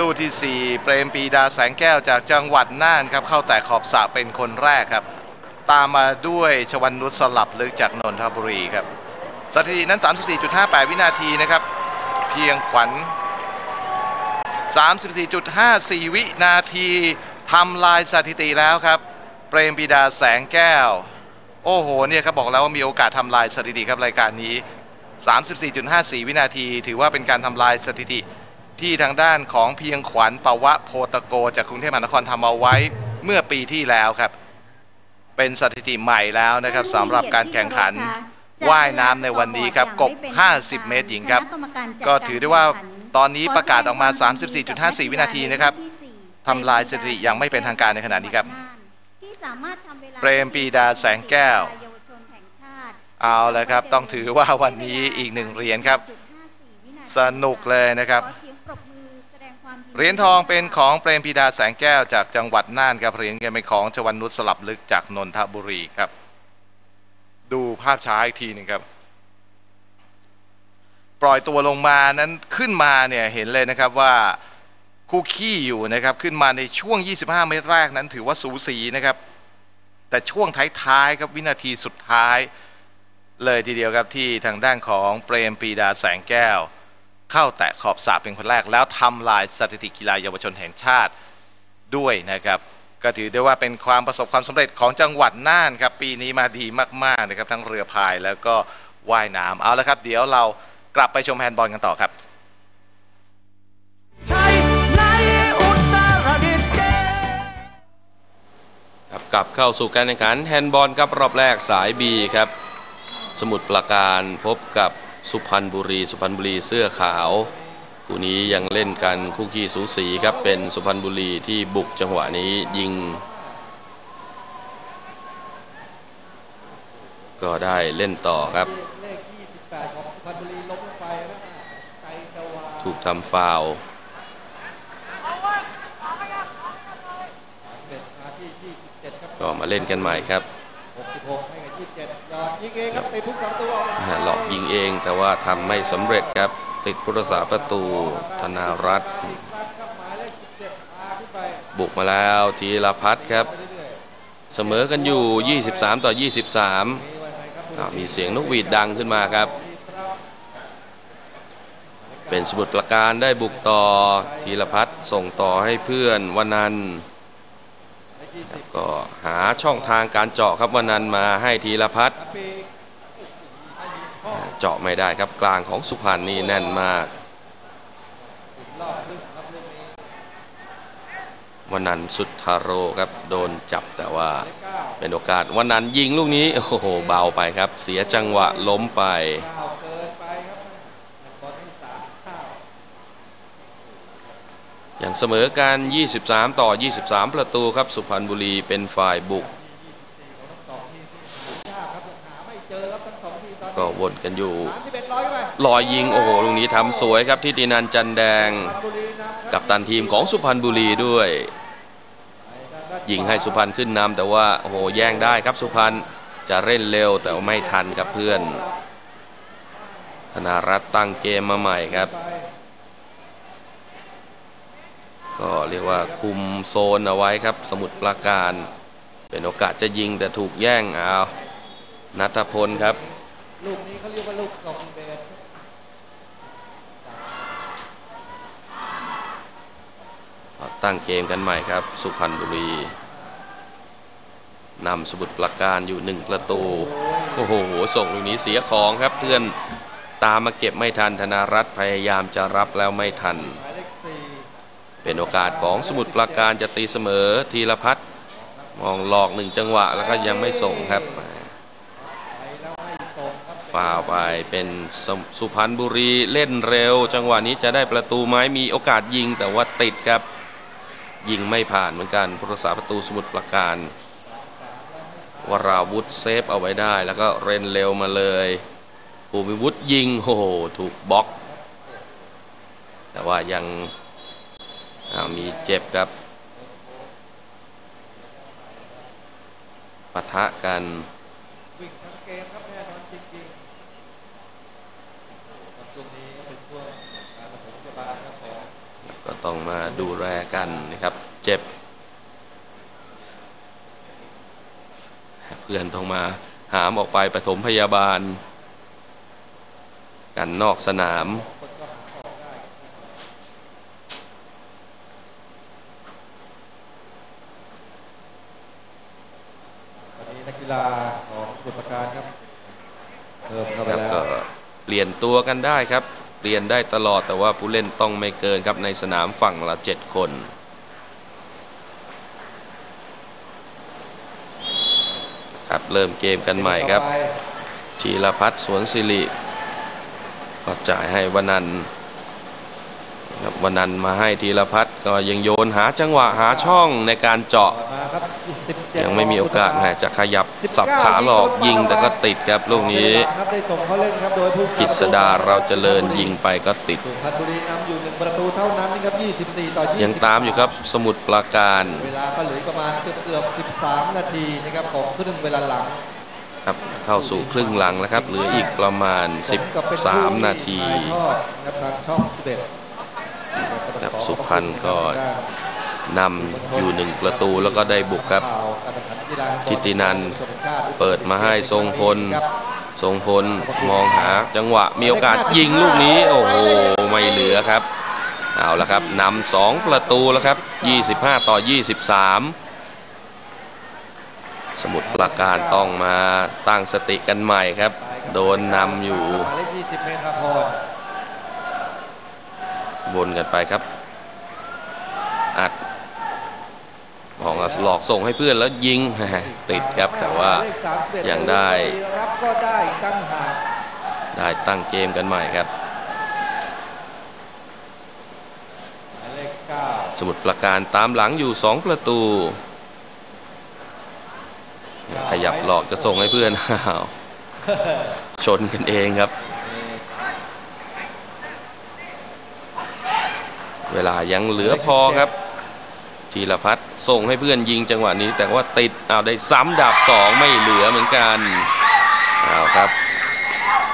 ลูกที่ 4 เปรมปีดาแสงแก้วจากจังหวัดน่านครับ เข้าแต่ขอบสระเป็นคนแรกครับ ตามมาด้วยชวันนุชสลับลึกจากนนทบุรีครับสถิตินั้น 34.58 วินาทีนะครับ เพียงขวัญ 34.54 วินาทีทำลายสถิติแล้วครับ เปรมปีดาแสงแก้ว โอ้โหเนี่ยครับบอกแล้วว่ามีโอกาสทำลายสถิติครับรายการนี้ 34.54 วินาที ถือว่าเป็นการทำลายสถิติ ที่ทางด้านของเพียงขวัญปวะโพตโก จากกรุงเทพมหานครทำเอาไว้เมื่อปีที่แล้วครับ เป็นสถิติใหม่แล้วนะครับสำหรับการแข่งขันว่ายน้ำในวันนี้ครับกบ 50 เมตรหญิงครับ ก็ถือได้ว่าตอนนี้ประกาศออกมา 34.54 วินาทีนะครับทำลายสถิติยังไม่เป็นทางการในขณะนี้ครับเปรมปรีดาแสงแก้ว เอาละครับ ต้องถือว่าวันนี้อีกหนึ่งเหรียญครับ สนุกเลยนะครับ เหรียญทองเป็นของเปรมปรีดาแสงแก้วจากจังหวัดน่านครับเหรียญเงินเป็นของชวันนุชสลับลึกจากนนทบุรีครับ ดูภาพช้าอีกทีหนึ่งครับ ปล่อยตัวลงมานั้นขึ้นมาเนี่ยเห็นเลยนะครับว่าคู่ขี้อยู่นะครับขึ้นมาในช่วง 25 เมตรแรกนั้นถือว่าสูสีนะครับ แต่ช่วงท้ายๆครับวินาทีสุดท้าย เลยทีเดียวครับที่ทางด้านของเปรมปีดาแสงแก้ว เข้าแตะขอบสระเป็นคนแรก แล้วทำลายสถิติกีฬาเยาวชนแห่งชาติด้วยนะครับ ก็ถือได้ว่าเป็นความประสบความสำเร็จของจังหวัดน่านครับ ปีนี้มาดีมากๆนะครับทั้งเรือพายแล้วก็ว่ายน้ำเอาละครับ เดี๋ยวเรากลับไปชมแฮนด์บอลกันต่อครับครับกลับเข้าสู่การแข่งขันแฮนด์บอลครับรอบแรกสาย B ครับ สมุทรปราการพบกับ สุพรรณบุรี สุพรรณบุรีเสื้อขาวคู่นี้ยังเล่นกันคู่ขี้สูสีครับเป็นสุพรรณบุรีที่บุกจังหวะนี้ยิง ก็ได้เล่นต่อครับ ถูกทำฟาวก็มาเล่นกันใหม่ครับ นะฮะหลอกยิงเองแต่ว่าทำไม่สำเร็จครับติดพุทธศาสประตูธนารัตน์บุกมาแล้วทีละพัฒน์ครับ เสมอกันอยู่ 23 ต่อ 23อ้าวมีเสียงนกหวีดดังขึ้นมาครับ เป็นสมุดประการได้บุกต่อทีละพัฒน์ส่งต่อให้เพื่อนวันนันท์ แล้วก็หาช่องทางการเจาะครับวันนันมาให้ทีละพัฒน์เจาะไม่ได้ครับกลางของสุพรรณนี่แน่นมาก วันนั้นสุดทาโรครับโดนจับแต่ว่าเป็นโอกาสวันนั้นยิงลูกนี้โอ้โหเบาไปครับ เสียจังหวะล้มไป อย่างเสมอกัน23 ต่อ 23 ประตูครับสุพรรณบุรีเป็นฝ่ายบุก ก็วนกันอยู่ลอยยิงโอ้โหลูกนี้ทำสวยครับที่ตินันจันแดง กับตันทีมของสุพรรณบุรีด้วย ยิงให้สุพรรณขึ้นนำแต่ว่าโอ้โหแย่งได้ครับสุพรรณจะเล่นเร็วแต่ไม่ทันกับเพื่อนธนารัตน์ตั้งเกมมาใหม่ครับ ก็เรียกว่าคุมโซนเอาไว้ครับ สมุทรปราการ เป็นโอกาสจะยิงแต่ถูกแย่งเอานัทพลครับ ลูกนี้เขาเรียกว่าลูกส่งเดชตั้งเกมกันใหม่ครับ สุพรรณบุรีนำสมุทรปราการอยู่หนึ่งประตู โอ้โห ส่งลูกนี้เสียของครับเพื่อนตามมาเก็บไม่ทันธนารัตน์พยายามจะรับแล้วไม่ทัน เป็นโอกาสของสมุทรปราการจะตีเสมอทีละพัฒน์มองหลอกหนึ่งจังหวะแล้วก็ยังไม่ส่งครับไปแล้วไม่ส่งครับฟาวไปเป็นสสุพรรณบุรีเล่นเร็ว จังหวะนี้จะได้ประตูไหมมีโอกาสยิงแต่ว่าติดครับ ยิงไม่ผ่านเหมือนกันผู้รักษาประตูสมุทรปราการ วราวุธเซฟเอาไว้ได้ แล้วก็เรนเร็วมาเลยภูมิวุฒิยิงโอ้โหถูกบล็อก แต่ว่ายัง อ้าวมีเจ็บครับปะทะกันวิ่งทั้งเกมครับแน่นอนจริงๆช่วงนี้เป็นช่วงการปฐมพยาบาลครับของก็ต้องมาดูแลกันนะครับ เจ็บ เพื่อนต้องมาหามออกไปปฐมพยาบาล กันนอกสนาม ตอนนี้นักกีฬาของสมุทรปรา การครับเพิ่มเข้าไปครับแล้วก็เปลี่ยนตัวกันได้ครับ เปลี่ยนได้ตลอดแต่ว่าผู้เล่นต้องไม่เกินครับในสนามฝั่งละ 7 คนครับเริ่มเกมกันใหม่ครับต่อไปจีรพัฒน์สวนสิริก็จ่ายให้วนันท์ ครับวนันท์มาให้ธีรพัฒน์ก็ยังโยนหาจังหวะหาช่องในการเจาะต่อมาครับ17ยังไม่มีโอกาสแหมจะขยับสับขาหลอกยิงแต่ก็ติดครับลูกนี้ครับได้ส่งเขาเล่นครับโดยผู้กิษดาเราเจริญยิงไปก็ติดสุพรรณบุรีนำอยู่หนึ่งประตูเท่านั้นนะครับ24ต่อ20ยังตามอยู่ครับสมุดปราการเวลาก็เหลือประมาณเกือบเกือบ13 นาทีนะครับของครึ่งเวลาหลังครับเข้าสู่ครึ่งหลังแล้วครับเหลืออีกประมาณสกับเป็นผู้13 นาทีถ่ายทอดนะครับทางช่อง11 ครับสุพรรณก็นำอยู่หนึ่งประตูแล้วก็ได้บุกครับ ทิตินันเปิดมาให้ทรงพล ทรงพลมองหาจังหวะมีโอกาสยิงลูกนี้ โอ้โห ไม่เหลือครับ เอาละครับนำสองประตูแล้วครับ 25 ต่อ 23 สมุดประการต้องมาตั้งสติกันใหม่ครับ โดนนำอยู่ บนกันไปครับ อัดมองหลอกส่งให้เพื่อนแล้วยิงติดครับแต่ว่ายังได้ได้ตั้งเกมกันใหม่ครับ สมุดประการตามหลังอยู่ 2 ประตู ขยับหลอกจะส่งให้เพื่อนชนกันเองครับ เวลายังเหลือพอครับธีรพัฒน์ส่งให้เพื่อนยิงจังหวะนี้ แต่ว่าติดเอาได้ซ้ำดาบสองไม่เหลือเหมือนกันเอาครับ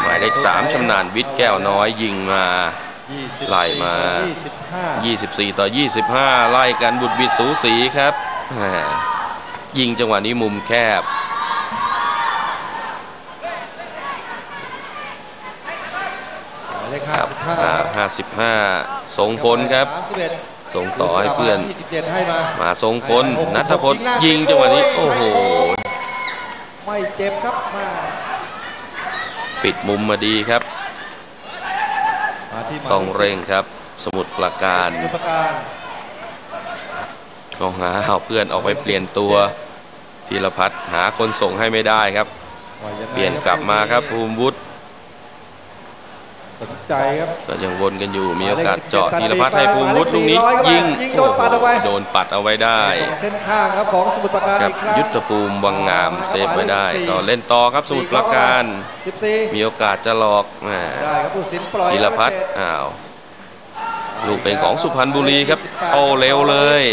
หมายเลขสามชำนาญวิทย์แก้วน้อยยิงมา24ไล่มา25 24 ต่อ 25 ไล่กันบุดบิดสูสีครับแหมยิงจังหวะนี้มุมแคบ หมายเลข ครับ 55อ่า55 ทรงพลครับ31ส่งต่อให้เพื่อน27ให้มามาทรงพลนัทพลยิงจังหวะนี้ โอ้โห ไม่เจ็บครับมาปิดมุมมาดีครับมาที่หมายต้องเร่งครับ สมุดประการสมุทรปราการต้องหาเอาเพื่อนออกไปเปลี่ยนตัวธีรพัฒน์หาคนส่งให้ไม่ได้ครับว่ายังไงเปลี่ยนกลับมาครับภูมิวุฒิสน ใจครับก็ยังวนกันอยู่มีโอกาสเจาะธีรพัฒน์ให้ภูมิวุฒิลูกนี้ ยิงยิงโดนปัดเอาไว้โดนปัดเอาไว้ได้ส่งเส้นข้างครับของสมุทรปราการครับอีกครั้งยุทธภูมิวังงามเซฟไว้ได้ก็เล่นต่อครับสมุทรปราการ14มีโอกาสจะหลอกแหมได้ครับผู้สินปล่อยธีรพัฒน์อ้าวลูกเป็นของสุพรรณบุรีครับโตเร็วเลย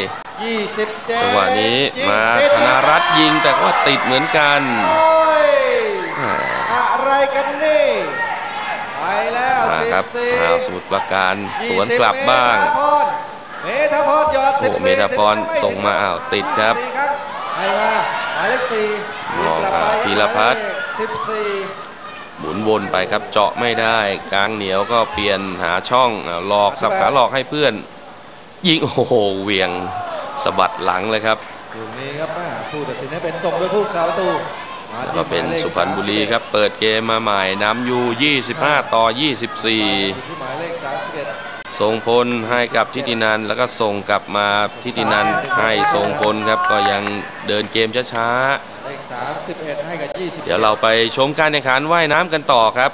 27จังหวะนี้ยิงมาติดธนารัตน์ยิงแต่ว่าติดเหมือนกันโอ้ยแหมอะไรกันนี่ไป แล้วมาครับ14อ้าวสมุทรปราการสวนกลับบ้างเมธาพรหยอดโอ้14เมธาพรส่งมาอ้าวติดครับสี่ครับให้มาหมายเลขสี่มองอ่าธีรพัฒน์สิบสี่หมุนวนไปครับเจาะไม่ได้กลางเหนียวก็เปลี่ยนหาช่องอ้าวหลอกสับขาหลอกให้เพื่อน ยิงโอ้โหเหวียงสะบัดหลังเลยครับลูกนี้ครับแม่ผู้ตัดสินให้เป็นส่งโดยผู้สาประตูมา แล้วที่ก็เป็นหมายลขสุพรรณบุรีครับ เปิดเกมมาใหม่นำอยู่ 25 ต่ออยู่ที่24หมายเลข31ทรงพลให้กับทิตินันแล้วก็ส่งกลับมาทิตินันให้ทรงพลครับก็ยังเดินเกมช้าเลข31ให้กับๆเดี๋ยวเราไปชมการแข่งขันว่ายน้ำกันต่อครับ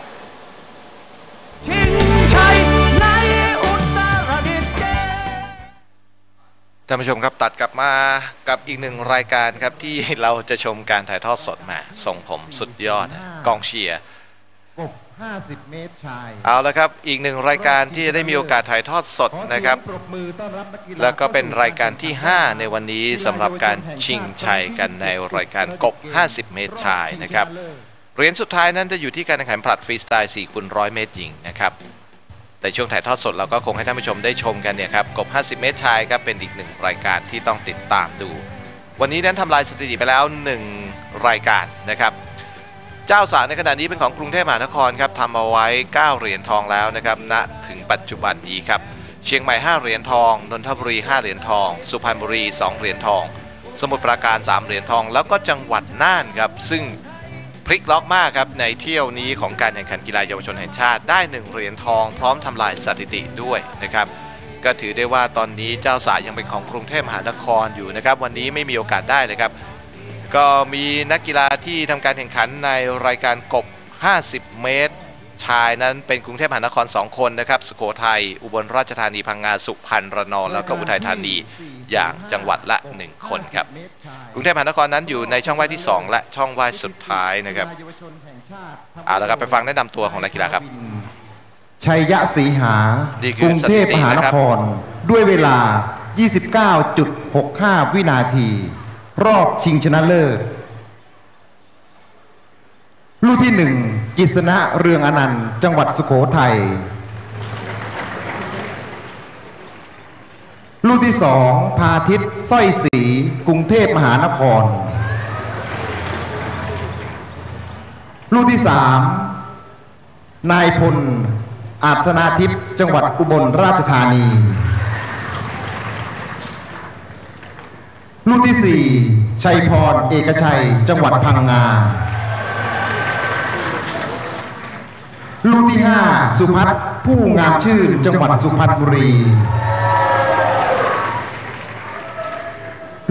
ท่านผู้ชมครับตัดกลับมากับอีกหนึ่งรายการครับที่เราจะชมการถ่ายทอดสดมาส่งผมสุดยอดนะกองเชียร์กบ50 เมตรชาย เอาละครับ อีกหนึ่งรายการที่จะได้มีโอกาสถ่ายทอดสดขอเสียงนะครับปรบมือต้อนรับนักกีฬาแล้วก็เป็นรายการที่ 5 ในวันนี้สำหรับการชิงชัยกันในรายการกบ 50 เมตรชายนะครับ เหรียญสุดท้ายนั้นจะอยู่ที่การแข่งขันผลัดฟรีสไตล์4คูณร้อยเมตรหญิงนะครับ แต่ช่วงถ่ายทอดสดเราก็คงให้ท่านผู้ชมได้ชมกันเนี่ยครับกบ 50 เมตรชายครับเป็นอีกหนึ่งรายการที่ต้องติดตามดู วันนี้นั้นทำลายสถิติไปแล้ว 1 รายการนะครับ เจ้าสาในขณะนี้เป็นของกรุงเทพมหานครครับทำเอาไว้ 9 เหรียญทองแล้วนะครับณถึงปัจจุบันนี้ครับเชียงใหม่ 5 เหรียญทองนนทบุรี 5 เหรียญทอง สุพรรณบุรี 2 เหรียญทอง สมุทรปราการ 3 เหรียญทอง แล้วก็จังหวัดน่านครับซึ่ง พลิกล็อกมากครับในเที่ยวนี้ของการแข่งขันกีฬาเยาวชนแห่งชาติได้ 1 เหรียญทองพร้อมทำลายสถิติด้วยนะครับก็ถือได้ว่าตอนนี้เจ้าสายยังเป็นของกรุงเทพมหานครอยู่นะครับวันนี้ไม่มีโอกาสได้เลยครับก็มีนักกีฬาที่ทำการแข่งขันในรายการกบ 50 เมตร ชายนั้นเป็นกรุงเทพมหานคร 2 คนนะครับสุโขทัยอุบลราชธานีพังงาสุพรรณระนองแล้วก็อุทัยธานีอย่างจังหวัดละ 1 คนครับกรุงเทพมหานครนั้นอยู่ในช่องว่ายที่ 2 และช่องว่ายสุดท้ายนะครับเอาละครับไปฟังแนะนำตัวของนักกีฬาครับ ชัยยะสีหานี่คือกรุงเทพมหานคร ด้วยเวลา 29.65 วินาที รอบชิงชนะเลิศ ลูกที่หนึ่ง กิษณะเรืองอนันต์ จังหวัดสุโขทัยลูกที่สองพาทิตย์สร้อยสี กรุงเทพมหานคร ลูกที่สามนายพล อาสนาทิพย์จังหวัดอุบลราชธานี ลูกที่สี่ชัยพร เอกชัย จังหวัดพังงา ลูกที่ห้าสุพัฒน์ผู้งามชื่นจังหวัดสุพรรณบุรี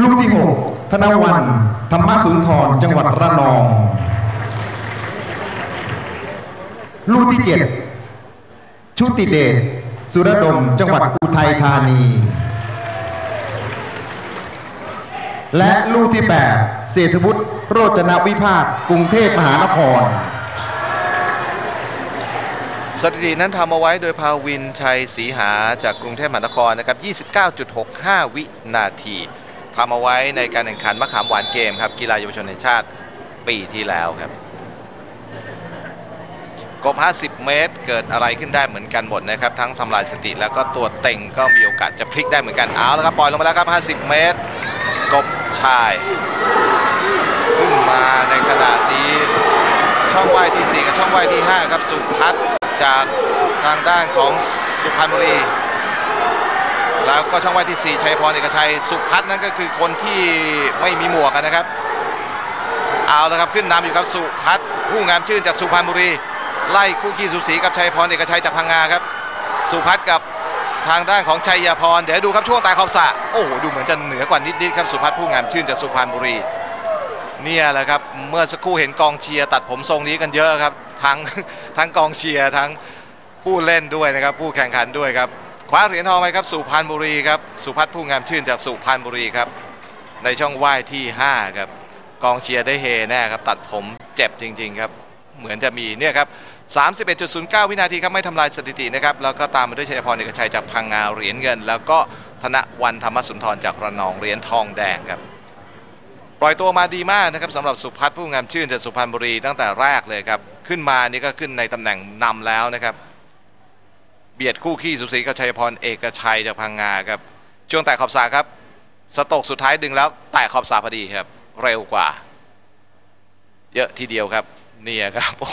ลูกที่หกธนวันธรรมสุนทรจังหวัดระนองลูกที่เจ็ดชุติเดชสุรดมจังหวัดอุทัยธานี และลูกที่แปดเศรษฐวุฒิโรจนวิพาทกรุงเทพมหานคร สถิตินั้นทำเอาไว้โดยพาวินชัยศรีหาจากกรุงเทพมหานครนะครับ29.65 วินาทีทำเอาไว้ในการแข่งขันมะขามหวานเกมครับกีฬาเยาวชนแห่งชาติปีที่แล้วครับกบ50 เมตร เกิดอะไรขึ้นได้เหมือนกันหมดนะครับ ทั้งทำลายสถิติแล้วก็ตัวเต็งก็มีโอกาสจะพลิกได้เหมือนกันเอาแล้วครับปล่อยลงมาแล้วครับ 50 เมตร กบชายขึ้นมาในขณะนี้ช่องว่ายที่ 4 กับช่องว่ายที่ 5 ครับสุพัฒน์ จากทางด้านของสุพรรณบุรี แล้วก็ช่องว่ายที่ 4 ชัยพรเอกชัยสุพัฒน์นั่นก็คือคนที่ไม่มีหมวกนะครับ เอาแล้วครับขึ้นนำอยู่ครับสุพัฒน์ผู้งามชื่นจากสุพรรณบุรี ไล่คู่ขี้สุสีกับชัยพรเอกชัยจากพังงาครับ สุพัฒน์กับทางด้านของชัยยาพร เดี๋ยวดูครับช่วงตายขอบสระโอ้โหดูเหมือนจะเหนือกว่านิดๆครับสุพัฒน์ผู้งามชื่นจากสุพรรณบุรี เนี่ยแหละครับเมื่อสักครู่เห็นกองเชียร์ตัดผมทรงนี้กันเยอะครับ ทั้งทั้งกองเชียร์ทั้งผู้เล่นด้วยนะครับ ผู้แข่งขันด้วยครับคว้าเหรียญทองไปครับสุพรรณบุรีครับสุพัฒน์ผู้งามชื่นจากสุพรรณบุรีครับ ในช่องว่ายที่ 5 ครับ กองเชียร์ได้เฮแน่ครับ ตัดผมเจ็บจริง ๆ ครับ เหมือนจะมีเนี่ยครับ 31.09 วินาทีครับไม่ทำลายสถิตินะครับ แล้วก็ตามมาด้วยชัยพรเอกชัยจากพังงาเหรียญเงิน แล้วก็ธนวันธรรมสุนทรจากระนองเหรียญทองแดงครับปล่อยตัวมาดีมากนะครับสำหรับสุพัฒน์ผู้งามชื่นจากสุพรรณบุรีตั้งแต่แรกเลยครับ ขึ้นมานี่ก็ขึ้นในตำแหน่งนำแล้วนะครับ เบียดคู่ขี้สุสีกับชัยพรเอกชัยจากพังงาครับช่วงแตะขอบสระครับสตกสุดท้ายดึงแล้วแตะขอบสระพอดีครับ เร็วกว่า เยอะทีเดียวครับเนี่ยครับโอ้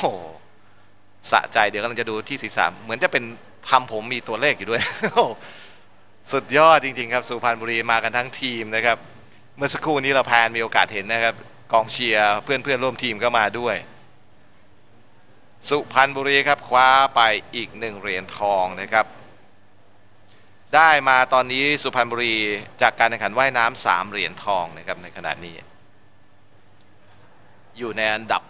สะใจเดี๋ยวกำลังจะดูที่ศีรษะเหมือนจะเป็นทำผมมีตัวเลขอยู่ด้วยสุดยอดจริง ๆ ครับสุพรรณบุรีมากันทั้งทีมนะครับ เมื่อสักครู่นี้เราแพนมีโอกาสเห็นนะครับ กองเชียร์เพื่อนๆร่วมทีมก็มาด้วย สุพรรณบุรีครับคว้าไปอีกหนึ่งเหรียญทองนะครับ ได้มาตอนนี้สุพรรณบุรีจากการแข่งขันว่ายน้ำสามเหรียญทองนะครับในขณะนี้ อยู่ในอันดับ